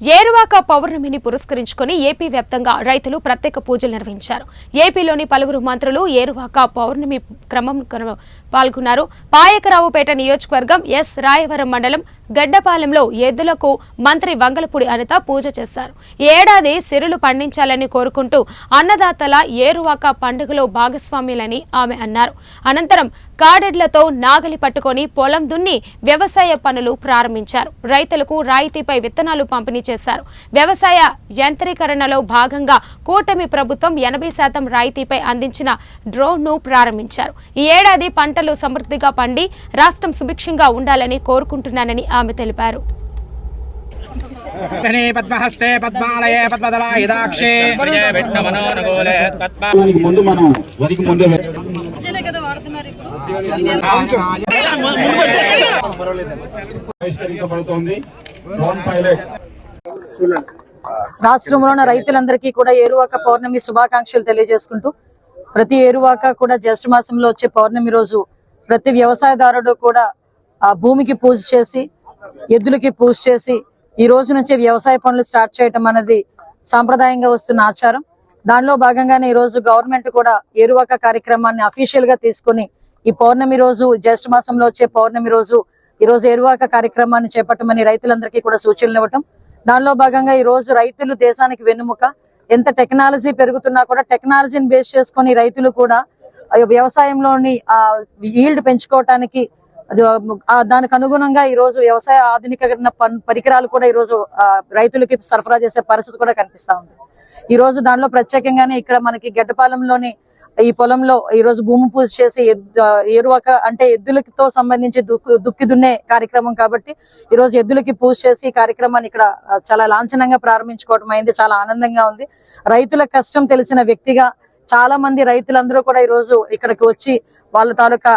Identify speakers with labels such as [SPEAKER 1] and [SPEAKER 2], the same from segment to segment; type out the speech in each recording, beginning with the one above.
[SPEAKER 1] ఏరువాక పౌర్ణమిని పురస్కరించుకొని ఏపీ వ్యాప్తంగా రైతులు ప్రత్యేక పూజలు నిర్వహించారు. ఏపీలోని పలువురు మంత్రులు ఏరువాక పౌర్ణమి క్రమం పాల్గొన్నారు. పాయకరావుపేట నియోజకవర్గం ఎస్ రాయవరం మండలం గడ్డపాలెంలో ఎద్దులకు మంత్రి వంగలపూడి అనిత పూజ చేశారు. ఏడాది సిరులు పండించాలని కోరుకుంటూ అన్నదాతల ఏరువాక పండుగలో భాగస్వామ్యులని ఆమె అన్నారు. అనంతరం కాడెడ్లతో నాగలి పట్టుకొని పొలం దున్ని వ్యవసాయ పనులు ప్రారంభించారు. రైతులకు రాయితీపై విత్తనాలు పంపిణీ చేశారు. వ్యవసాయ యంత్రీకరణలో భాగంగా కూటమి ప్రభుత్వం ఎనభై శాతం రాయితీపై అందించిన డ్రోన్ను ప్రారంభించారు. ఈ ఏడాది పంటలు సమృద్ధిగా పండి రాష్ట్రం సుభిక్షంగా ఉండాలని కోరుకుంటున్నానని ఆమె తెలిపారు.
[SPEAKER 2] ముందు మనం వరికి ముందే
[SPEAKER 3] రాష్ట్రంలో ఉన్న రైతులందరికీ కూడా ఏరువాక పౌర్ణమి శుభాకాంక్షలు తెలియజేసుకుంటూ ప్రతి ఏరువాక కూడా జ్యేష్ఠ మాసంలో వచ్చే పౌర్ణమి రోజు ప్రతి వ్యవసాయదారుడు కూడా ఆ భూమికి పూజ చేసి ఎద్దులకి పూజ చేసి ఈ రోజు నుంచి వ్యవసాయ పనులు స్టార్ట్ చేయటం అనేది సాంప్రదాయంగా వస్తున్న ఆచారం. దానిలో భాగంగానే ఈ రోజు గవర్నమెంట్ కూడా ఏరువాక కార్యక్రమాన్ని అఫీషియల్గా తీసుకుని ఈ పౌర్ణమి రోజు జ్యేష్ఠ మాసంలో వచ్చే పౌర్ణమి రోజు ఈ రోజు ఏరువాక కార్యక్రమాన్ని చేపట్టమని రైతులందరికీ కూడా సూచనలు ఇవ్వటం. దానిలో భాగంగా ఈ రోజు రైతులు దేశానికి వెన్నుముక. ఎంత టెక్నాలజీ పెరుగుతున్నా కూడా టెక్నాలజీని బేస్ చేసుకొని రైతులు కూడా వ్యవసాయంలోని ఆ ఈల్డ్ పెంచుకోవటానికి అది దానికి అనుగుణంగా ఈ రోజు వ్యవసాయ ఆధునికరణ పరికరాలు కూడా ఈ రోజు రైతులకి సరఫరా చేసే పరిస్థితి కూడా కనిపిస్తా ఉంది. ఈ రోజు దానిలో ప్రత్యేకంగానే ఇక్కడ మనకి గడ్డపాలెంలోని ఈ పొలంలో ఈ రోజు భూమి పూజ చేసి ఎరువక అంటే ఎద్దులతో సంబంధించి దుక్కి దున్నే కార్యక్రమం కాబట్టి ఈ రోజు ఎద్దులకి పూజ చేసి ఈ కార్యక్రమాన్ని ఇక్కడ చాలా లాంఛనంగా ప్రారంభించుకోవడం అయింది. చాలా ఆనందంగా ఉంది. రైతుల కష్టం తెలిసిన వ్యక్తిగా చాలా మంది రైతులందరూ కూడా ఈ రోజు ఇక్కడికి వచ్చి వాళ్ళ తాలూకా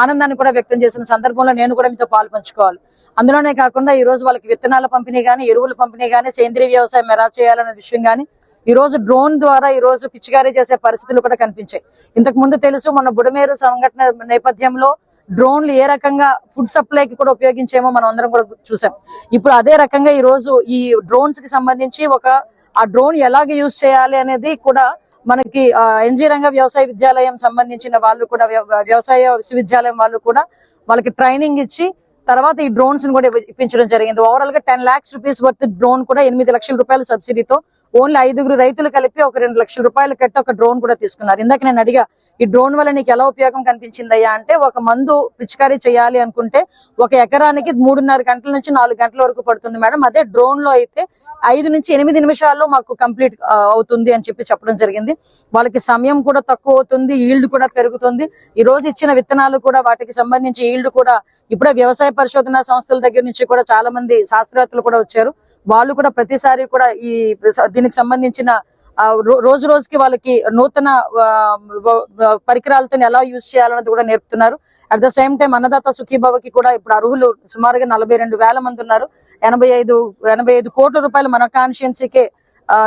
[SPEAKER 3] ఆనందాన్ని కూడా వ్యక్తం చేసిన సందర్భంలో నేను కూడా మీతో పాలు పంచుకోవాలి. అందులోనే కాకుండా ఈ రోజు వాళ్ళకి విత్తనాల పంపిణీ కానీ ఎరువుల పంపిణీ కానీ సేంద్రీయ వ్యవసాయం ఎలా చేయాలనే విషయం కానీ ఈ రోజు డ్రోన్ ద్వారా ఈ రోజు పిచ్చికారీ చేసే పరిస్థితులు కూడా కనిపించాయి. ఇంతకు ముందు తెలుసు మన బుడమేరు సంఘటన నేపథ్యంలో డ్రోన్లు ఏ రకంగా ఫుడ్ సప్లైకి కూడా ఉపయోగించేమో మనం అందరం కూడా చూసాం. ఇప్పుడు అదే రకంగా ఈ రోజు ఈ డ్రోన్స్కి సంబంధించి ఒక ఆ డ్రోన్ ఎలాగ యూజ్ చేయాలి అనేది కూడా మనకి ఎన్జీ రంగ వ్యవసాయ విద్యాలయం సంబంధించిన వాళ్ళు కూడా వ్యవ- వ్యవసాయ విశ్వవిద్యాలయం వాళ్ళు కూడా వాళ్ళకి ట్రైనింగ్ ఇచ్చి తర్వాత ఈ డ్రోన్స్ని కూడా ఇప్పించడం జరిగింది. ఓవరాల్గా ten lakhs rupees worth drone కూడా ఎనిమిది లక్షల రూపాయల సబ్సిడీతో ఓన్లీ ఐదుగురు రైతులు కలిపి ఒక రెండు లక్షల రూపాయలు కట్టి ఒక డ్రోన్ కూడా తీసుకున్నారు. ఇందాక నేను అడిగా ఈ డ్రోన్ వల్ల నీకు ఎలా ఉపయోగం కనిపించిందయ్యా అంటే ఒక మందు పిచికారీ చేయాలి అనుకుంటే ఒక ఎకరానికి మూడున్నర గంటల నుంచి నాలుగు గంటల వరకు పడుతుంది మేడం. అదే డ్రోన్లో అయితే ఐదు నుంచి ఎనిమిది నిమిషాల్లో మాకు కంప్లీట్ అవుతుంది అని చెప్పి చెప్పడం జరిగింది. వాళ్ళకి సమయం కూడా తక్కువ అవుతుంది ఈల్డ్ కూడా పెరుగుతుంది. ఈ రోజు ఇచ్చిన విత్తనాలు కూడా వాటికి సంబంధించి ఈల్డ్ కూడా ఇప్పుడే వ్యవసాయ పరిశోధన సంస్థల దగ్గర నుంచి కూడా చాలా మంది శాస్త్రవేత్తలు కూడా వచ్చారు. వాళ్ళు కూడా ప్రతిసారి కూడా ఈ దీనికి సంబంధించిన రోజు రోజుకి వాళ్ళకి నూతన పరికరాలతో ఎలా యూజ్ చేయాలన్నది కూడా నేర్పుతున్నారు. At the same time Annadata సుఖీభావకి కూడా ఇప్పుడు అర్హులు సుమారుగా నలభై రెండు వేల మంది ఉన్నారు. ఎనభై ఐదు ఎనభై ఐదు కోట్ల రూపాయలు మన కాన్షియన్సీకే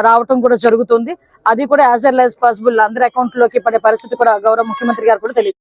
[SPEAKER 3] రావటం కూడా జరుగుతుంది. అది కూడా యాజ్ ఎల్ యాజ్ పాసిబుల్. అందరి అకౌంట్లోకి పడే పరిస్థితి కూడా గౌరవ ముఖ్యమంత్రి గారు కూడా తెలియదు